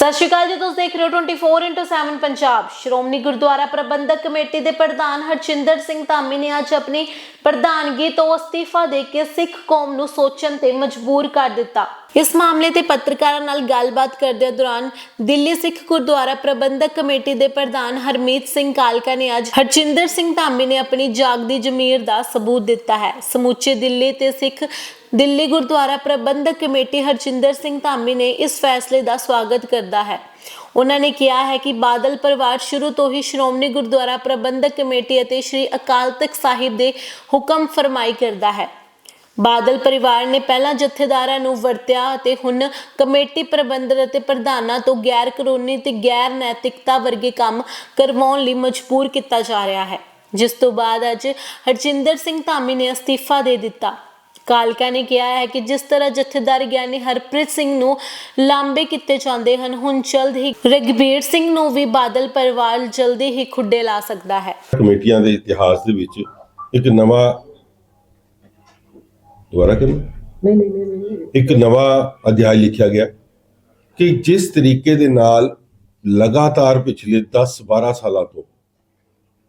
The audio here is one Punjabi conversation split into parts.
ਸਤਿ ਸ਼੍ਰੀ ਅਕਾਲ ਜੀ, ਤੁਸੀਂ ਦੇਖ ਰਹੇ ਹੋ 24/7 ਪੰਜਾਬ। ਸ਼੍ਰੋਮਣੀ ਗੁਰਦੁਆਰਾ ਪ੍ਰਬੰਧਕ ਕਮੇਟੀ ਦੇ ਪ੍ਰਧਾਨ ਹਰਚਿੰਦਰ ਸਿੰਘ ਧਾਮੀ ਨੇ ਅੱਜ ਆਪਣੀ ਪ੍ਰਧਾਨਗੀ ਤੋਂ ਅਸਤੀਫਾ ਦੇ ਕੇ ਸਿੱਖ ਕੌਮ ਨੂੰ ਸੋਚਣ ਤੇ ਮਜਬੂਰ ਕਰ ਦਿੱਤਾ। ਇਸ ਮਾਮਲੇ ਤੇ ਪੱਤਰਕਾਰਾਂ ਨਾਲ ਗੱਲਬਾਤ ਕਰਦਿਆਂ ਦੌਰਾਨ ਦਿੱਲੀ ਸਿੱਖ ਗੁਰਦੁਆਰਾ ਪ੍ਰਬੰਧਕ ਕਮੇਟੀ ਦੇ ਪ੍ਰਧਾਨ ਹਰਮੀਤ ਸਿੰਘ ਕਾਲਕਾ ਨੇ ਅੱਜ ਹਰਚਿੰਦਰ ਸਿੰਘ ਧਾਮੀ ਨੇ ਆਪਣੀ ਜਾਗਦੀ ਜ਼ਮੀਰ ਦਾ ਸਬੂਤ ਦਿੱਤਾ ਹੈ। ਸਮੁੱਚੇ ਦਿੱਲੀ ਤੇ ਸਿੱਖ ਦਿੱਲੀ ਗੁਰਦੁਆਰਾ ਪ੍ਰਬੰਧਕ ਕਮੇਟੀ ਹਰਚਿੰਦਰ ਸਿੰਘ ਧਾਮੀ ਨੇ ਇਸ ਫੈਸਲੇ ਦਾ ਸਵਾਗਤ ਕਰਦਾ ਹੈ। ਉਹਨਾਂ ਨੇ ਕਿਹਾ ਹੈ ਕਿ ਬਾਦਲ ਪਰਿਵਾਰ ਸ਼ੁਰੂ ਤੋਂ ਹੀ ਸ਼੍ਰੋਮਣੀ ਗੁਰਦੁਆਰਾ ਪ੍ਰਬੰਧਕ ਕਮੇਟੀ ਅਤੇ ਸ੍ਰੀ ਅਕਾਲ ਤਖਤ ਸਾਹਿਬ ਦੇ ਹੁਕਮ ਫਰਮਾਈ ਕਰਦਾ ਹੈ। ਬਾਦਲ ਪਰਿਵਾਰ ਨੇ ਪਹਿਲਾਂ ਜਥੇਦਾਰਾਂ ਨੂੰ ਵਰਤਿਆ ਅਤੇ ਹੁਣ ਕਮੇਟੀ ਪ੍ਰਬੰਧਕ ਅਤੇ ਪ੍ਰਧਾਨਾਂ ਤੋਂ ਗੈਰ ਕਾਨੂੰਨੀ ਤੇ ਗੈਰ ਨੈਤਿਕਤਾ ਵਰਗੇ ਕੰਮ ਕਰਵਾਉਣ ਲਈ ਮਜਬੂਰ ਕੀਤਾ ਜਾ ਰਿਹਾ ਹੈ। ਜਿਸ ਤੋਂ ਬਾਅਦ ਅੱਜ ਹਰਜਿੰਦਰ ਸਿੰਘ ਧਾਮੀ ਨੇ ਅਸਤੀਫਾ ਦੇ ਦਿੱਤਾ। ਕਾਲਕਾ ਨੇ ਕਿਹਾ ਹੈ ਕਿ ਜਿਸ ਤਰ੍ਹਾਂ ਜਥੇਦਾਰ ਗਿਆਨੀ ਹਰਪ੍ਰੀਤ ਸਿੰਘ ਨੂੰ ਲਾਂਬੇ ਕੀਤੇ ਜਾਂਦੇ ਹਨ ਹੁਣ ਜਲਦ ਹੀ ਰਗਬੀਰ ਸਿੰਘ ਨੂੰ ਵੀ ਬਾਦਲ ਪਰਿਵਾਰ ਜਲਦੀ ਹੀ ਖੁੱਡੇ ਲਾ ਸਕਦਾ ਹੈ। ਕਮੇਟੀਆਂ ਦੇ ਇਤਿਹਾਸ ਦੇ ਵਿੱਚ ਇੱਕ ਨਵਾਂ ਦੁਬਾਰਾ ਕਰਨਾ? ਨਹੀਂ ਨਹੀਂ ਨਹੀਂ ਨਹੀਂ ਇੱਕ ਨਵਾਂ ਅਧਿਆਇ ਲਿਖਿਆ ਗਿਆ ਕਿ ਜਿਸ ਤਰੀਕੇ ਦੇ ਨਾਲ ਲਗਾਤਾਰ ਪਿਛਲੇ 10-12 ਸਾਲਾਂ ਤੋਂ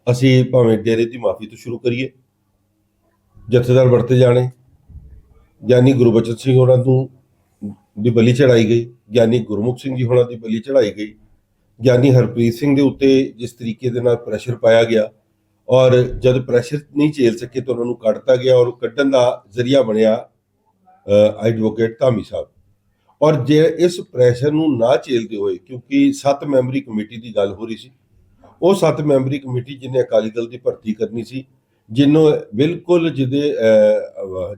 ਅਸੀਂ ਭਾਵੇਂ ਡੇਰੇ ਦੀ ਮਾਫੀ ਤੋਂ ਸ਼ੁਰੂ ਕਰੀਏ ਜਥੇਦਾਰ ਵਰਤੇ ਜਾਣੇ ਗਿਆਨੀ ਗੁਰਬਚਨ ਸਿੰਘ ਹੋਰਾਂ ਨੂੰ ਦੀ ਬਲੀ ਚੜਾਈ ਗਈ, ਗਿਆਨੀ ਗੁਰਮੁਖ ਸਿੰਘ ਜੀ ਹੋਣਾ ਦੀ ਬਲੀ ਚੜਾਈ ਗਈ। ਗਿਆਨੀ ਹਰਪ੍ਰੀਤ ਸਿੰਘ ਦੇ ਉੱਤੇ ਜਿਸ ਤਰੀਕੇ ਦੇ ਨਾਲ ਪ੍ਰੈਸ਼ਰ ਪਾਇਆ ਗਿਆ ਔਰ ਜਦ ਪ੍ਰੈਸ਼ਰ ਨਹੀਂ ਝੇਲ ਸਕੇ ਤਾਂ ਉਹਨਾਂ ਨੂੰ ਕੱਢਤਾ ਗਿਆ ਔਰ ਕੱਢਣ ਦਾ ਜ਼ਰੀਆ ਬਣਿਆ ਐਡਵੋਕੇਟ ਧਾਮੀ ਸਾਹਿਬ। ਔਰ ਜੇ ਇਸ ਪ੍ਰੈਸ਼ਰ ਨੂੰ ਨਾ ਝੇਲਦੇ ਹੋਏ, ਕਿਉਂਕਿ ਸੱਤ ਮੈਂਬਰੀ ਕਮੇਟੀ ਦੀ ਗੱਲ ਹੋ ਰਹੀ ਸੀ, ਉਹ ਸੱਤ ਮੈਂਬਰੀ ਕਮੇਟੀ ਜਿਹਨੇ ਅਕਾਲੀ ਦਲ ਦੀ ਭਰਤੀ ਕਰਨੀ ਸੀ ਜਿਹਨੂੰ ਬਿਲਕੁਲ ਜਿਹਦੇ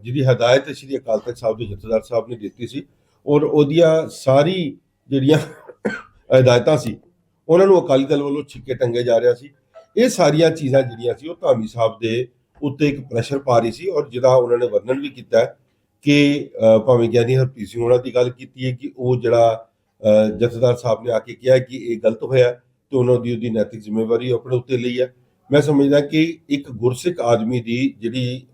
ਜਿਹਦੀ ਹਦਾਇਤ ਸ਼੍ਰੀ ਅਕਾਲ ਤਖਤ ਸਾਹਿਬ ਦੇ ਜਥੇਦਾਰ ਸਾਹਿਬ ਨੇ ਦਿੱਤੀ ਸੀ ਔਰ ਉਹਦੀਆਂ ਸਾਰੀ ਜਿਹੜੀਆਂ ਹਦਾਇਤਾਂ ਸੀ, ਉਹਨਾਂ ਨੂੰ ਅਕਾਲੀ ਦਲ ਵੱਲੋਂ ਛਿੱਕੇ ਟੰਗੇ ਜਾ ਰਿਹਾ ਸੀ। ਇਹ ਸਾਰੀਆਂ ਚੀਜ਼ਾਂ ਜਿਹੜੀਆਂ ਸੀ, ਉਹ ਧਾਮੀ ਸਾਹਿਬ ਦੇ ਉੱਤੇ ਇੱਕ ਪ੍ਰੈਸ਼ਰ ਪਾ ਰਹੀ ਸੀ ਔਰ ਜਿਹਦਾ ਉਹਨਾਂ ਨੇ ਵਰਣਨ ਵੀ ਕੀਤਾ ਕਿ ਭਾਵੇਂ ਗਿਆਨੀ ਹਰਪ੍ਰੀਤ ਸਿੰਘ ਉਹਨਾਂ ਦੀ ਗੱਲ ਕੀਤੀ ਹੈ ਕਿ ਉਹ ਜਿਹੜਾ ਜਥੇਦਾਰ ਸਾਹਿਬ ਨੇ ਆ ਕੇ ਕਿਹਾ ਕਿ ਇਹ ਗਲਤ ਹੋਇਆ ਤੇ ਉਹਨਾਂ ਦੀ ਉਹਦੀ ਨੈਤਿਕ ਜ਼ਿੰਮੇਵਾਰੀ ਉਹ ਆਪਣੇ ਉੱਤੇ ਲਈ ਹੈ। ਮੈਂ ਸਮਝਦਾ ਕਿ ਇੱਕ ਗੁਰਸਿੱਖ ਆਦਮੀ ਦੀ ਜਿਹੜੀ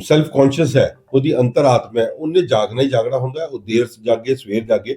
ਸੈਲਫ ਕੌਨਸ਼ੀਅਸ ਹੈ, ਉਹਦੀ ਅੰਤਰਾਤਮਾ ਹੈ, ਉਹਨੇ ਜਾਗਣਾ ਹੀ ਜਾਗਣਾ ਹੁੰਦਾ ਉਹ ਦੇਰ ਜਾਗੇ, ਸਵੇਰ ਜਾਗੇ।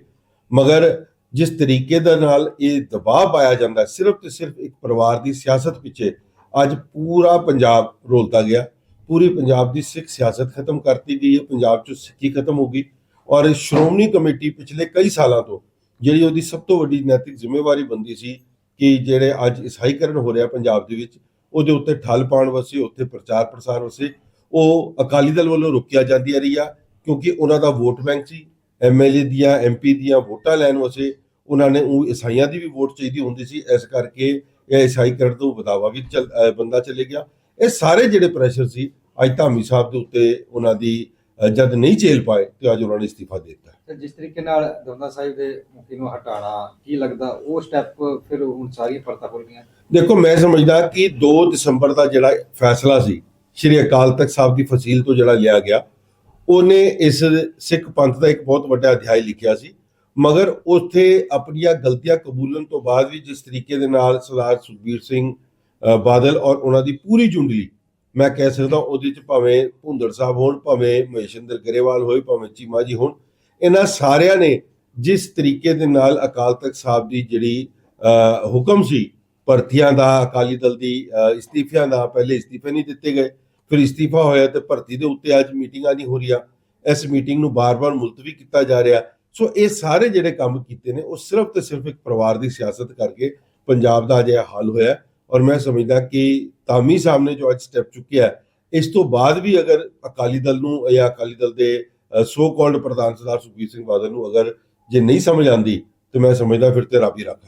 ਮਗਰ ਜਿਸ ਤਰੀਕੇ ਦੇ ਨਾਲ ਇਹ ਦਬਾਅ ਪਾਇਆ ਜਾਂਦਾ ਸਿਰਫ ਤੇ ਸਿਰਫ ਇੱਕ ਪਰਿਵਾਰ ਦੀ ਸਿਆਸਤ ਪਿੱਛੇ ਅੱਜ ਪੂਰਾ ਪੰਜਾਬ ਰੋਲਤਾ ਗਿਆ। ਪੂਰੀ ਪੰਜਾਬ ਦੀ ਸਿੱਖ ਸਿਆਸਤ ਖਤਮ ਕਰਤੀ ਗਈ ਹੈ ਪੰਜਾਬ ਚੋਂ ਸਿੱਖੀ ਖਤਮ ਹੋ ਗਈ ਔਰ ਸ਼੍ਰੋਮਣੀ ਕਮੇਟੀ ਪਿਛਲੇ ਕਈ ਸਾਲਾਂ ਤੋਂ ਜਿਹੜੀ ਉਹਦੀ ਸਭ ਤੋਂ ਵੱਡੀ ਨੈਤਿਕ ਜ਼ਿੰਮੇਵਾਰੀ ਬੰਦੀ ਸੀ ਕਿ ਜਿਹੜੇ ਅੱਜ ਇਸਾਈਕਰਨ ਹੋ ਰਿਹਾ ਪੰਜਾਬ ਦੇ ਵਿੱਚ, ਉਹਦੇ ਉੱਤੇ ਠੱਲ ਪਾਉਣ ਵਾਸਤੇ, ਉੱਥੇ ਪ੍ਰਚਾਰ ਪ੍ਰਸਾਰ ਵਾਸਤੇ, ਉਹ ਅਕਾਲੀ ਦਲ ਵੱਲੋਂ ਰੁਕਿਆ ਜਾਂਦੀ ਰਹੀ ਆ, ਕਿਉਂਕਿ ਉਹਨਾਂ ਦਾ ਵੋਟ ਬੈਂਕ ਸੀ। ਐਮਐਲਏ ਦੀਆਂ ਐਮਪੀ ਦੀਆਂ ਵੋਟਾਂ ਲੈਣ ਵਾਸਤੇ ਉਹਨਾਂ ਨੇ ਉਹ ਇਸਾਈਆਂ ਦੀ ਵੀ ਵੋਟ ਚਾਹੀਦੀ ਹੁੰਦੀ ਸੀ। ਇਸ ਕਰਕੇ ਇਹ ਇਸਾਈਕਰਨ ਤੋਂ ਬਦਾਵਾ ਵੀ ਚੱਲ ਬੰਦਾ ਚਲੇ ਗਿਆ। ਇਹ ਸਾਰੇ ਜਿਹੜੇ ਪ੍ਰੈਸ਼ਰ ਸੀ, ਅੱਜ ਧਾਮੀ ਸਾਹਿਬ ਦੇ ਉੱਤੇ ਉਹਨਾਂ ਦੀ ਜਦ ਨਹੀਂ ਝੇਲ ਪਾਏ ਤੇ ਅੱਜ ਉਹਨਾਂ ਨੇ ਇਸਤੀਫਾ ਦੇ ਦਿੱਤਾ। ਤੇ ਜਿਸ ਤਰੀਕੇ ਨਾਲ ਦੌਂਦਾ ਸਾਹਿਬ ਦੇ ਮੁਖੀ ਨੂੰ ਹਟਾਣਾ ਕੀ ਲੱਗਦਾ? ਉਹ ਸਟੈਪ ਫਿਰ ਹੁਣ ਸਾਰੀਆਂ ਪਰਤਾਂ ਖੁੱਲ ਗਈਆਂ। ਦੇਖੋ ਮੈਂ ਸਮਝਦਾ ਕਿ 2 ਦਸੰਬਰ ਦਾ ਜਿਹੜਾ ਫੈਸਲਾ ਸੀ ਸ਼੍ਰੀ ਅਕਾਲ ਤਖਤ ਸਾਹਿਬ ਦੀ ਫਸੀਲ ਤੋਂ ਜਿਹੜਾ ਲਿਆ ਗਿਆ ਉਹਨੇ ਇਸ ਸਿੱਖ ਪੰਥ ਦਾ ਇੱਕ ਬਹੁਤ ਵੱਡਾ ਅਧਿਆਇ ਲਿਖਿਆ ਸੀ। ਮਗਰ ਉੱਥੇ ਆਪਣੀਆਂ ਗਲਤੀਆਂ ਕਬੂਲਣ ਤੋਂ ਬਾਅਦ ਵੀ ਜਿਸ ਤਰੀਕੇ ਦੇ ਨਾਲ ਸਰਦਾਰ ਸੁਖਬੀਰ ਸਿੰਘ ਬਾਦਲ ਔਰ ਉਹਨਾਂ ਦੀ ਪੂਰੀ ਜੁੰਡਲੀ ਮੈਂ ਕਹਿ ਸਕਦਾ ਉਹਦੇ ਚ ਭਾਵੇਂ ਭੁੰਦੜ ਸਾਹਿਬ ਹੋਣ, ਭਾਵੇਂ ਮਹੇਸ਼ਿੰਦਰ ਗਰੇਵਾਲ ਹੋਏ, ਭਾਵੇਂ ਚੀਮਾ ਜੀ ਹੋਣ, ਇਹਨਾਂ ਸਾਰਿਆਂ ਨੇ ਜਿਸ ਤਰੀਕੇ ਦੇ ਨਾਲ ਅਕਾਲ ਤਖਤ ਸਾਹਿਬ ਦੀ ਜਿਹੜੀ ਹੁਕਮ ਸੀ, ਭਰਤੀਆਂ ਦਾ, ਅਕਾਲੀ ਦਲ ਦੀ ਇਸਤੀਫਿਆਂ ਦਾ, ਪਹਿਲੇ ਇਸਤੀਫੇ ਨਹੀਂ ਦਿੱਤੇ ਗਏ, ਫਿਰ ਇਸਤੀਫਾ ਹੋਇਆ ਤੇ ਭਰਤੀ ਦੇ ਉੱਤੇ ਅੱਜ ਮੀਟਿੰਗਾਂ ਨਹੀਂ ਹੋ ਰਹੀਆਂ, ਇਸ ਮੀਟਿੰਗ ਨੂੰ ਬਾਰ-ਬਾਰ ਮੁਲਤਵੀ ਕੀਤਾ ਜਾ ਰਿਹਾ। ਸੋ ਇਹ ਸਾਰੇ ਜਿਹੜੇ ਕੰਮ ਕੀਤੇ ਨੇ, ਉਹ ਸਿਰਫ ਤੇ ਸਿਰਫ ਇੱਕ ਪਰਿਵਾਰ ਦੀ ਸਿਆਸਤ ਕਰਕੇ ਪੰਜਾਬ ਦਾ ਅਜਿਹਾ ਹਾਲ ਹੋਇਆ। ਔਰ ਮੈਂ ਸਮਝਦਾ ਕਿ ਤਾਮੀ ਸਾਹਿਬ ਨੇ ਜੋ ਅੱਜ ਸਟੈਪ ਚੁੱਕਿਆ ਇਸ ਤੋਂ ਬਾਅਦ ਵੀ ਅਗਰ ਅਕਾਲੀ ਦਲ ਨੂੰ ਜਾਂ ਅਕਾਲੀ ਦਲ ਦੇ ਸੋ ਕਾਲਡ ਪ੍ਰਧਾਨ ਸਰਦਾਰ ਸੁਖਬੀਰ ਸਿੰਘ ਬਾਦਲ ਨੂੰ ਅਗਰ ਜੇ ਨਹੀਂ ਸਮਝ ਆਂਦੀ ਤੇ ਮੈਂ ਸਮਝਦਾ ਫਿਰ ਤੇ ਰੱਬ ਹੀ ਰੱਖਾ ਹੈ।